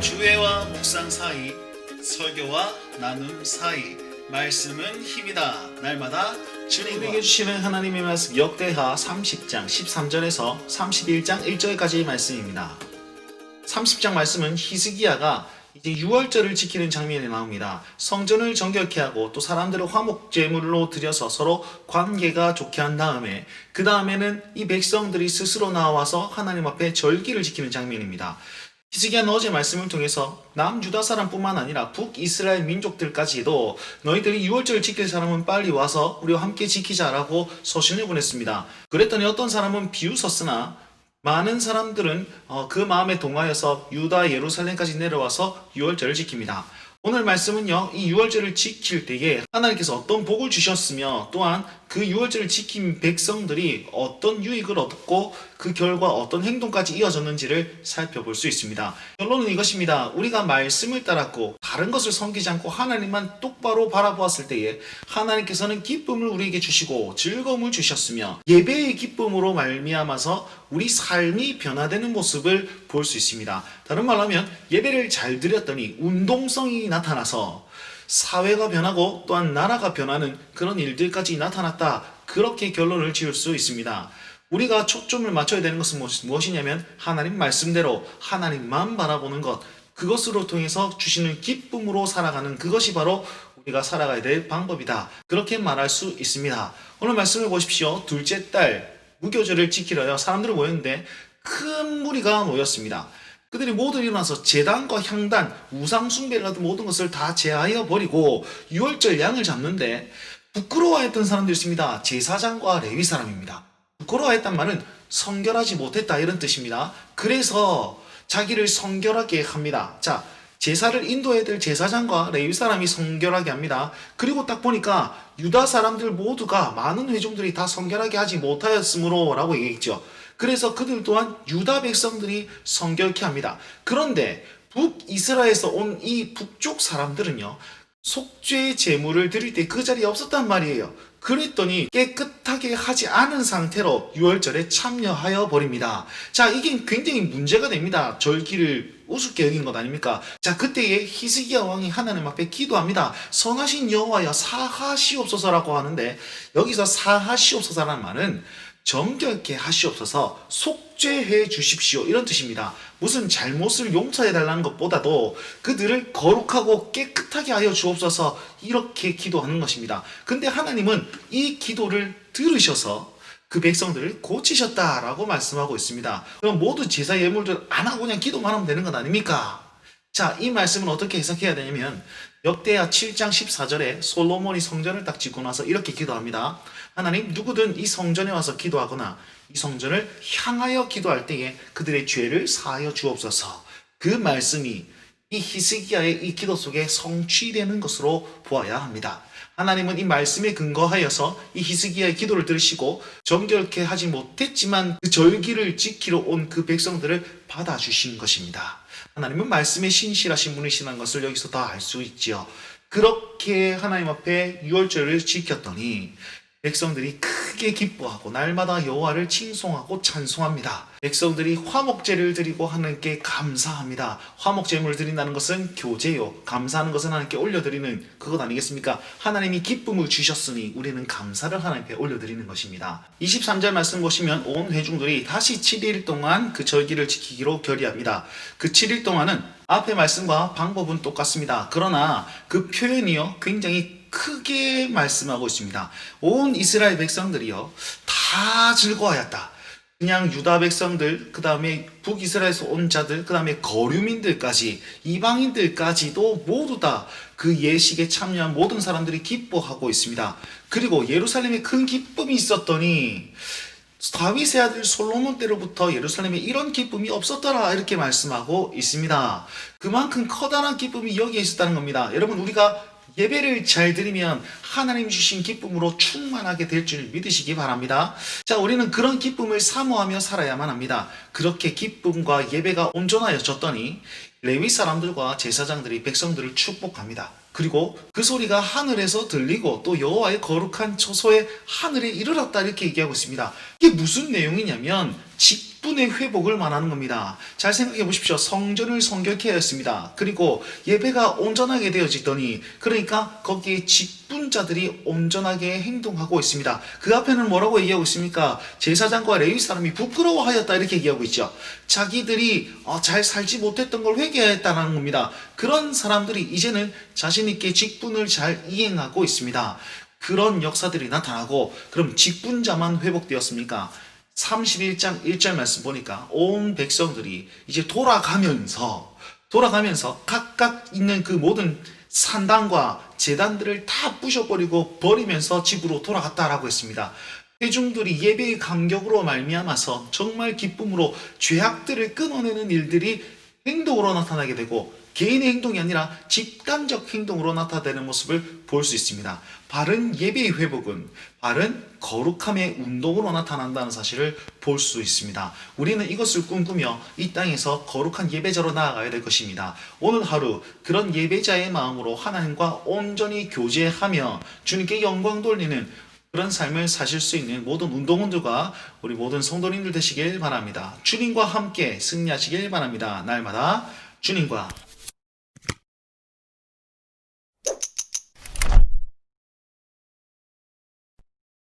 주회와 묵상 사이, 설교와 나눔 사이, 말씀은 힘이다. 날마다 주님에게 주시는 하나님의 말씀 역대하 30장 13절에서 31장 1절까지의 말씀입니다. 30장 말씀은 히스기야가 이제 6월절을 지키는 장면이 나옵니다. 성전을 정결케 하고 또 사람들을 화목 제물로 드려서 서로 관계가 좋게 한 다음에 그 다음에는 이 백성들이 스스로 나와서 하나님 앞에 절기를 지키는 장면입니다. 히스기야는 어제 말씀을 통해서 남 유다 사람뿐만 아니라 북 이스라엘 민족들까지도 너희들이 6월절을 지킬 사람은 빨리 와서 우리와 함께 지키자라고 서신을 보냈습니다. 그랬더니 어떤 사람은 비웃었으나 많은 사람들은 어, 그 마음에 동하여서 유다 예루살렘까지 내려와서 6월절을 지킵니다. 오늘 말씀은요, 이 6월절을 지킬 때에 하나님께서 어떤 복을 주셨으며 또한 그 6월절을 지킨 백성들이 어떤 유익을 얻고 그 결과 어떤 행동까지 이어졌는지를 살펴볼 수 있습니다. 결론은 이것입니다. 우리가 말씀을 따랐고 다른 것을 섬기지 않고 하나님만 똑바로 바라보았을 때에 하나님께서는 기쁨을 우리에게 주시고 즐거움을 주셨으며 예배의 기쁨으로 말미암아서 우리 삶이 변화되는 모습을 볼 수 있습니다. 다른 말로 하면 예배를 잘 드렸더니 운동성이 나타나서 사회가 변하고 또한 나라가 변하는 그런 일들까지 나타났다. 그렇게 결론을 지을 수 있습니다. 우리가 초점을 맞춰야 되는 것은 무엇- 무엇이냐면 하나님 말씀대로 하나님만 바라보는 것. 그것으로 통해서 주시는 기쁨으로 살아가는 그것이 바로 우리가 살아가야 될 방법이다. 그렇게 말할 수 있습니다. 오늘 말씀을 보십시오. 둘째 달 무교절을 지키려요. 사람들이 모였는데 큰 무리가 모였습니다. 그들이 모두 일어나서 재단과 향단, 우상 숭배를 하던 모든 것을 다 제하여 버리고 6월절 양을 잡는데 부끄러워했던 사람들이 있습니다. 제사장과 레위 사람입니다. 부끄러워했단 말은 성결하지 못했다 이런 뜻입니다. 그래서 자기를 성결하게 합니다. 자, 제사를 인도해야 될 제사장과 레위 사람이 성결하게 합니다. 그리고 딱 보니까 유다 사람들 모두가 많은 회중들이 다 성결하게 하지 못하였으므로라고 얘기했죠. 그래서 그들 또한 유다 백성들이 성결케 합니다. 그런데 북이스라엘에서 온 이 북쪽 사람들은요. 속죄 제물을 드릴 때 그 자리에 없었단 말이에요. 그랬더니 깨끗하게 하지 않은 상태로 6월절에 참여하여 버립니다. 자, 이게 굉장히 문제가 됩니다. 절기를 우습게 여긴 것 아닙니까? 자, 그때에 히스기야 왕이 하나님 앞에 기도합니다. 선하신 여호와여 사하시옵소서라고 하는데 여기서 사하시옵소서라는 말은 정결케 하시옵소서 속죄해 주십시오 이런 뜻입니다. 무슨 잘못을 용서해 달라는 것보다도 그들을 거룩하고 깨끗하게 하여 주옵소서 이렇게 기도하는 것입니다. 근데 하나님은 이 기도를 들으셔서 그 백성들을 고치셨다라고 말씀하고 있습니다. 그럼 모두 제사 예물들 안 하고 그냥 기도만 하면 되는 것 아닙니까? 자, 이 말씀은 어떻게 해석해야 되냐면 역대하 7장 14절에 솔로몬이 성전을 딱 짓고 나서 이렇게 기도합니다. 하나님 누구든 이 성전에 와서 기도하거나 이 성전을 향하여 기도할 때에 그들의 죄를 사하여 주옵소서. 그 말씀이 이 히스기야의 이 기도 속에 성취되는 것으로 보아야 합니다. 하나님은 이 말씀에 근거하여서 이 히스기야의 기도를 들으시고 정결케 하지 못했지만 그 절기를 지키러 온 그 백성들을 받아주신 것입니다. 하나님은 말씀에 신실하신 분이시라는 것을 여기서 다 알 수 있지요. 그렇게 하나님 앞에 유월절을 지켰더니 백성들이 크게 기뻐하고 날마다 여호와를 칭송하고 찬송합니다. 백성들이 화목제를 드리고 하나님께 감사합니다. 화목제물을 드린다는 것은 교제요. 감사하는 것은 하나님께 올려드리는 그것 아니겠습니까? 하나님이 기쁨을 주셨으니 우리는 감사를 하나님께 올려드리는 것입니다. 23절 말씀 보시면 온 회중들이 다시 7일 동안 그 절기를 지키기로 결의합니다. 그 7일 동안은 앞의 말씀과 방법은 똑같습니다. 그러나 그 표현이요 굉장히 크게 말씀하고 있습니다. 온 이스라엘 백성들이요 다 즐거워하였다. 그냥 유다 백성들, 그 다음에 북이스라엘에서 온 자들, 그 다음에 거류민들까지, 이방인들까지도 모두 다 그 예식에 참여한 모든 사람들이 기뻐하고 있습니다. 그리고 예루살렘에 큰 기쁨이 있었더니 다윗의 아들 솔로몬 때로부터 예루살렘에 이런 기쁨이 없었더라 이렇게 말씀하고 있습니다. 그만큼 커다란 기쁨이 여기에 있었다는 겁니다. 여러분 우리가 예배를 잘 드리면 하나님 주신 기쁨으로 충만하게 될 줄 믿으시기 바랍니다. 자, 우리는 그런 기쁨을 사모하며 살아야만 합니다. 그렇게 기쁨과 예배가 온전하여졌더니 레위 사람들과 제사장들이 백성들을 축복합니다. 그리고 그 소리가 하늘에서 들리고 또 여호와의 거룩한 처소에 하늘에 이르렀다 이렇게 얘기하고 있습니다. 이게 무슨 내용이냐면 직 분의 회복을 말하는 겁니다. 잘 생각해 보십시오. 성전을 성결케 하였습니다. 그리고 예배가 온전하게 되어지더니 그러니까 거기에 직분자들이 온전하게 행동하고 있습니다. 그 앞에는 뭐라고 얘기하고 있습니까? 제사장과 레위 사람이 부끄러워하였다 이렇게 얘기하고 있죠. 자기들이 어, 잘 살지 못했던 걸 회개했다는 겁니다. 그런 사람들이 이제는 자신 있게 직분을 잘 이행하고 있습니다. 그런 역사들이 나타나고 그럼 직분자만 회복되었습니까? 31장 1절 말씀 보니까 온 백성들이 이제 돌아가면서 돌아가면서 각각 있는 그 모든 산당과 재단들을 다 부셔버리고 버리면서 집으로 돌아갔다라고 했습니다. 회중들이 예배의 감격으로 말미암아서 정말 기쁨으로 죄악들을 끊어내는 일들이 행동으로 나타나게 되고 개인의 행동이 아니라 집단적 행동으로 나타나는 모습을 볼 수 있습니다. 바른 예배의 회복은 바른 거룩함의 운동으로 나타난다는 사실을 볼 수 있습니다. 우리는 이것을 꿈꾸며 이 땅에서 거룩한 예배자로 나아가야 될 것입니다. 오늘 하루 그런 예배자의 마음으로 하나님과 온전히 교제하며 주님께 영광 돌리는 그런 삶을 사실 수 있는 모든 운동원들과 우리 모든 성도님들 되시길 바랍니다. 주님과 함께 승리하시길 바랍니다. 날마다 주님과